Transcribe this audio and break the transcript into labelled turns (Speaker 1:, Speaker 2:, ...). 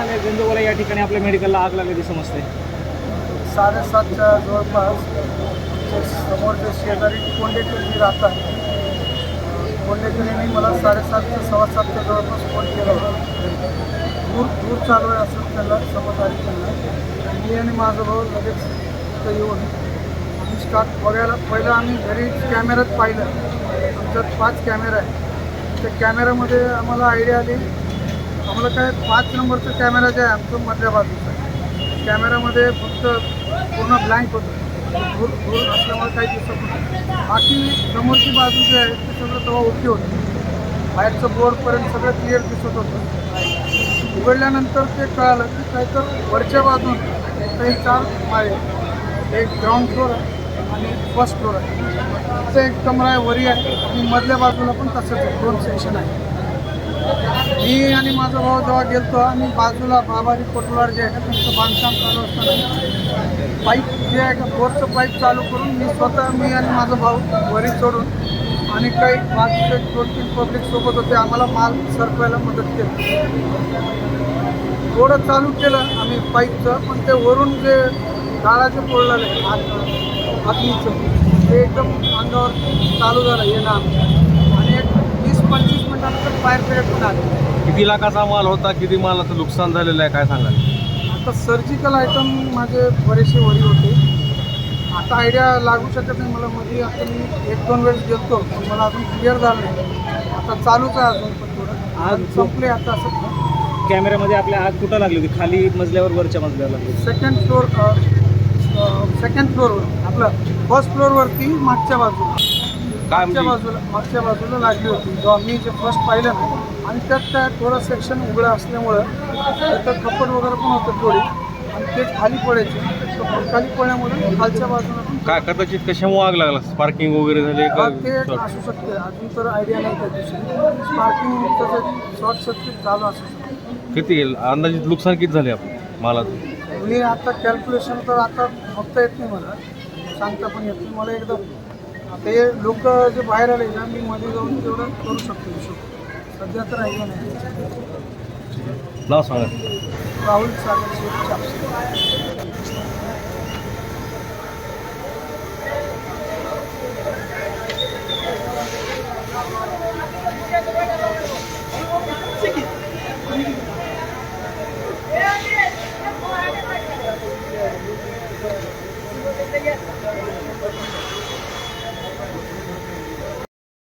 Speaker 1: या ठिकाणी आपल्या मेडिकलला आग लागल्याची समजते.
Speaker 2: साडेसातच्या जवळपास जे समोरचे शेजारी कोंडेकरी राहतात कोंडेकरीने मला साडेसातच्या सव्वा सातच्या जवळपास फोन केला होता. दूर दूर चालू आहे असं त्याला समज आली त्यांना. मी आणि माझा भाऊ लगेच तिथं येऊन आम्ही स्टार्ट बघायला पहिलं आम्ही घरी कॅमेऱ्यात पाहिलं. आमच्यात पाच कॅमेरा आहे त्या कॅमेऱ्यामध्ये आम्हाला आयडिया आली आम्हाला काय पाच नंबरचा कॅमेरा जे आहे तो मधल्या बाजूचा आहे. कॅमेऱ्यामध्ये फक्त पूर्ण ब्लँक होतं. धूर धूर असल्यामुळे काही दिसत होतं बाकी समोरची बाजू जी आहे ते सगळं तेव्हा ओके होतं. बाहेरचं बोर्डपर्यंत सगळं क्लिअर दिसत होतं. उघडल्यानंतर ते कळालं की काय तर वरच्या बाजून काही चार माळे एक ग्राउंड फ्लोअर आहे आणि फर्स्ट फ्लोअर आहे. तिथं एक कमरा आहे वरी आहे आणि मधल्या बाजूला पण तसंच आहे. दोन सेक्शन आहे मी आणि माझा भाऊ जेव्हा गेलतो आणि बाजूला बाबारी कोटवार जे आहे का त्यांचं बांधकाम चालू असताना पाईप जे आहे का बोरचं पाईप चालू करून मी स्वतः मी आणि माझा भाऊ वरी सोडून आणि काही बाकीचे दोन तीन पब्लिक सोबत होते आम्हाला माल सरकवायला मदत केली. थोडं चालू केलं आम्ही पाईपचं पण ते वरून जे गाळाचे पोळलं आहे आग ते एकदम अंगावर चालू झालं येणं आमचं पंचवीस मिनिटानंतर फायर ब्रिगेड पण आले.
Speaker 3: किती लाखाचा माल होता किती मालाचं नुकसान झालेलं आहे काय सांगाल?
Speaker 2: आता सर्जिकल आयटम माझे बरेचसे वरी होते. आता आयडिया लागू शकत नाही मला मध्ये आता मी एक दोन वेळेस गेलतो पण मला अजून क्लिअर झालं नाही. आता चालूच आहे अजून पण थोडं.
Speaker 1: आज
Speaker 2: आज संपले आता असं.
Speaker 1: कॅमेऱ्यामध्ये आपल्या आग कुठं लागली होती? खाली मजल्यावर वरच्या मजल्यावर लागली?
Speaker 2: सेकंड फ्लोअर सेकंड फ्लोअरवर आपलं फर्स्ट फ्लोअरवरती मागच्या बाजूला.
Speaker 3: काय
Speaker 2: मागच्या
Speaker 3: म्हणजे?
Speaker 2: बाजूला मागच्या बाजूला लागली होती. जेव्हा मी जे फर्स्ट पाहिलं ना आणि त्यात काय थोडं सेक्शन उघडं असल्यामुळं त्याचं कपड वगैरे पण होतं थोडी आणि ते खाली पडायचे. कपड खाली पडल्यामुळे खालच्या बाजूला पण
Speaker 3: काय कदाचित कशामुळे आग लागला? स्पार्किंग वगैरे झाले
Speaker 2: हा, ते एक
Speaker 3: का
Speaker 2: असू शकते. अजून तर आयडिया नाही त्या दिवशी. स्पार्किंग शॉर्ट सर्किट चालू असू शकते.
Speaker 3: किती अंदाजित नुकसान किती झाले आपण? मालाचं
Speaker 2: मी आता कॅल्क्युलेशन तर आता बघता येत नाही मला. सांगता पण येत नाही. मला एकदम ते लोक जे बाहेर आले ना मी मध्ये जाऊन तेवढं करू शकतो हिशोब. सध्या तर राहिलं नाही?
Speaker 3: नाव
Speaker 2: राहुल सागर शेख Thank you.